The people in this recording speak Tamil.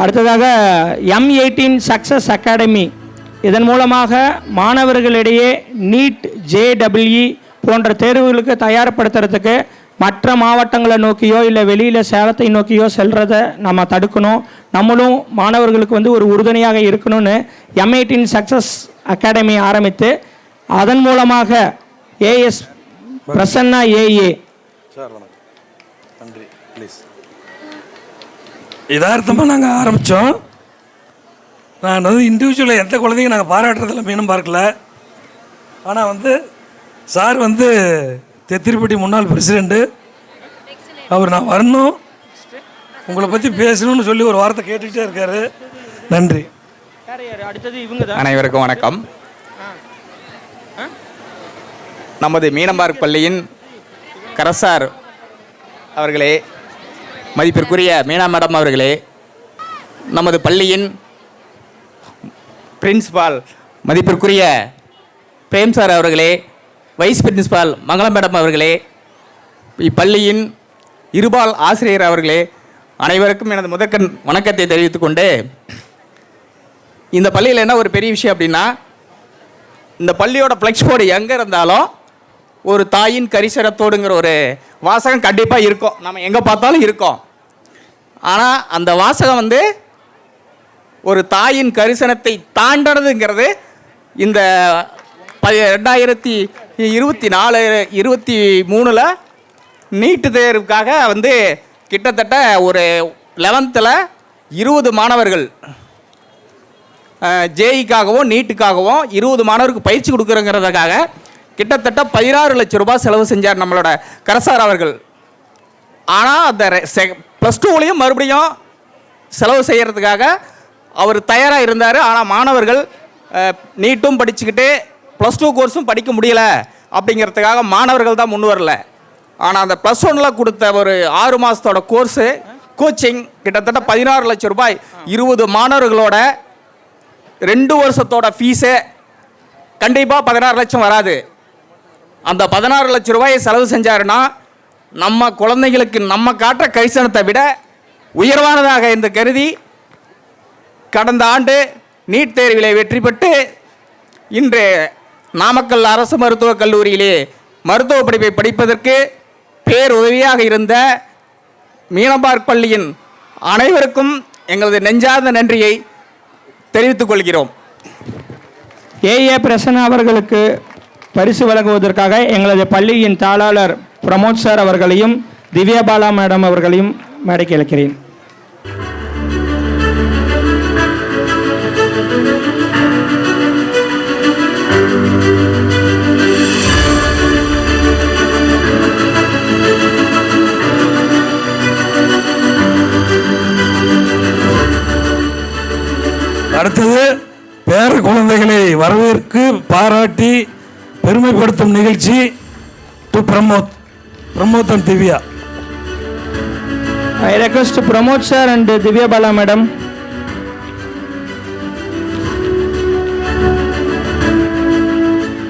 அடுத்ததாக எம் எயிட்டீன் சக்ஸஸ் அகாடமி இதன் மூலமாக மாணவர்களிடையே நீட் ஜேடபிள்இ போன்ற தேர்வுகளுக்கு தயார்படுத்துறதுக்கு மற்ற மாவட்டங்களை நோக்கியோ இல்லை வெளியில் சேலத்தை நோக்கியோ செல்கிறத நம்ம தடுக்கணும். நம்மளும் மாணவர்களுக்கு வந்து ஒரு உறுதுணையாக இருக்கணும்னு எம்ஐடின் சக்ஸஸ் அகாடமி ஆரம்பித்து அதன் மூலமாக ஏஎஸ் பிரசன்னா ஏஏ சார் வணக்கம். நன்றி. ப்ளீஸ் யதார்த்தமாக நாங்கள் ஆரம்பித்தோம் நான் வந்து இண்டிவிஜுவலாக எந்த குழந்தையும் நாங்கள் பாராட்டுறதில்ல மீனும் பார்க்கல. ஆனால் வந்து சார் வந்து தெத்திரிப்பட்டி முன்னாள் பிரசிடெண்ட்டு அவர் நான் வரணும். உங்களை பற்றி பேசணும்னு சொல்லி ஒரு வார்த்தை கேட்டுக்கிட்டே இருக்காரு. நன்றி. அடுத்தது இவங்க அனைவருக்கும் வணக்கம். நமது மீனம்பார்க் பள்ளியின் கரசார் அவர்களே மதிப்பிற்குரிய மீனா மேடம் அவர்களே நமது பள்ளியின் பிரின்சிபால் மதிப்பிற்குரிய பிரேம் சார் அவர்களே வைஸ் பிரின்ஸ்பால் மங்களம் மேடம் அவர்களே இப்பள்ளியின் இருபால் ஆசிரியர் அவர்களே அனைவருக்கும் எனது முதற்கண் வணக்கத்தை தெரிவித்துக்கொண்டு இந்த பள்ளியில் என்ன ஒரு பெரிய விஷயம் அப்படின்னா இந்த பள்ளியோட ஃப்ளெக்ஸ் போர்டு எங்கே இருந்தாலும் ஒரு தாயின் கரிசரத்தோடுங்கிற ஒரு வாசகம் கண்டிப்பாக இருக்கும். நம்ம எங்கே பார்த்தாலும் இருக்கோம். ஆனால் அந்த வாசகம் வந்து ஒரு தாயின் கரிசனத்தை தாண்டனதுங்கிறது இந்த ப ரெண்டாயிரத்தி இருபத்தி நாலு இருபத்தி மூணில் நீட்டு தேர்வுக்காக வந்து கிட்டத்தட்ட ஒரு லெவன்த்தில் இருபது மாணவர்கள் ஜேஇக்காகவும் நீட்டுக்காகவும் இருபது மாணவருக்கு பயிற்சி கொடுக்குறங்கிறதுக்காக கிட்டத்தட்ட பதினாறு லட்ச ரூபாய் செலவு செஞ்சார் நம்மளோட கரசார் அவர்கள். ஆனால் அந்த ப்ளஸ் டூவிலையும் மறுபடியும் செலவு செய்கிறதுக்காக அவர் தயாராக இருந்தார். ஆனால் மாணவர்கள் நீட்டும் படிச்சுக்கிட்டு ப்ளஸ் டூ கோர்ஸும் படிக்க முடியல. அப்படிங்கிறதுக்காக மாணவர்கள் தான் முன் வரல. ஆனால் அந்த ப்ளஸ் ஒன்னில் கொடுத்த ஒரு ஆறு மாதத்தோட கோர்ஸு கோச்சிங் கிட்டத்தட்ட பதினாறு லட்சம் ரூபாய் இருபது மாணவர்களோட ரெண்டு வருஷத்தோட ஃபீஸே கண்டிப்பாக பதினாறு லட்சம் வராது. அந்த பதினாறு லட்சம் ரூபாயை செலவு செஞ்சாருன்னா நம்ம குழந்தைகளுக்கு நம்ம காட்டுற கைசனத்தை விட உயர்வானதாக என்று கருதி கடந்த ஆண்டு நீட் தேர்விலே வெற்றி பெற்று இன்று நாமக்கல் அரசு மருத்துவக் கல்லூரியிலே மருத்துவ படிப்பை படிப்பதற்கு பேருதவியாக இருந்த மீனம்பார் பள்ளியின் அனைவருக்கும் எங்களது நெஞ்சார்ந்த நன்றியை தெரிவித்துக் கொள்கிறோம். ஏஏ பிரசன்ன அவர்களுக்கு பரிசு வழங்குவதற்காக எங்களது பள்ளியின் தாளாளர் பிரமோத் சார் அவர்களையும் திவ்யா பாலா மேடம் அவர்களையும் மேடைக்கு இழக்கிறேன் அடுத்தது பேர குழந்தைகளை வரவேற்கு பாராட்டி பெருமைப்படுத்தும் நிகழ்ச்சி to Pramod. Pramod and Divya I request Pramod sir and Divya Bala madam